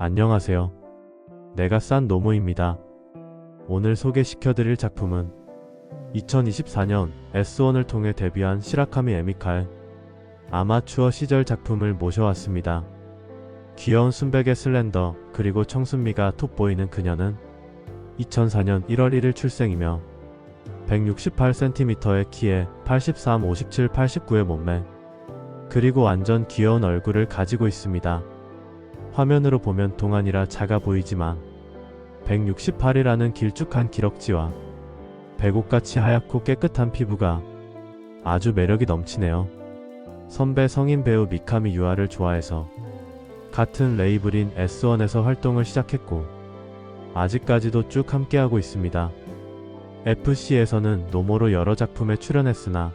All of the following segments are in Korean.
안녕하세요. 내가 싼 노모입니다. 오늘 소개시켜드릴 작품은 2024년 S1을 통해 데뷔한 시라카미 에미칼 아마추어 시절 작품을 모셔왔습니다. 귀여운 순백의 슬렌더 그리고 청순미가 돋보이는 그녀는 2004년 1월 1일 출생이며 168cm의 키에 83, 57, 89의 몸매 그리고 완전 귀여운 얼굴을 가지고 있습니다. 화면으로 보면 동안이라 작아 보이지만 168이라는 길쭉한 기럭지와 배곡같이 하얗고 깨끗한 피부가 아주 매력이 넘치네요. 선배 성인 배우 미카미 유아를 좋아해서 같은 레이블인 S1에서 활동을 시작했고 아직까지도 쭉 함께하고 있습니다. FC에서는 노모로 여러 작품에 출연했으나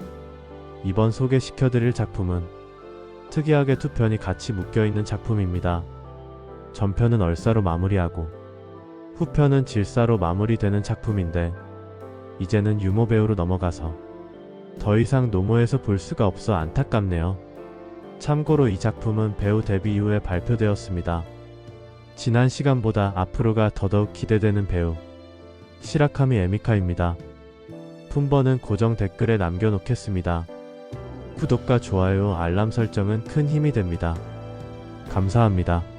이번 소개시켜드릴 작품은 특이하게 두 편이 같이 묶여있는 작품입니다. 전편은 얼싸로 마무리하고 후편은 질사로 마무리되는 작품인데 이제는 유모 배우로 넘어가서 더 이상 노모에서 볼 수가 없어 안타깝네요. 참고로 이 작품은 배우 데뷔 이후에 발표되었습니다. 지난 시간보다 앞으로가 더더욱 기대되는 배우 시라카미 에미카입니다. 품번은 고정 댓글에 남겨놓겠습니다. 구독과 좋아요, 알람 설정은 큰 힘이 됩니다. 감사합니다.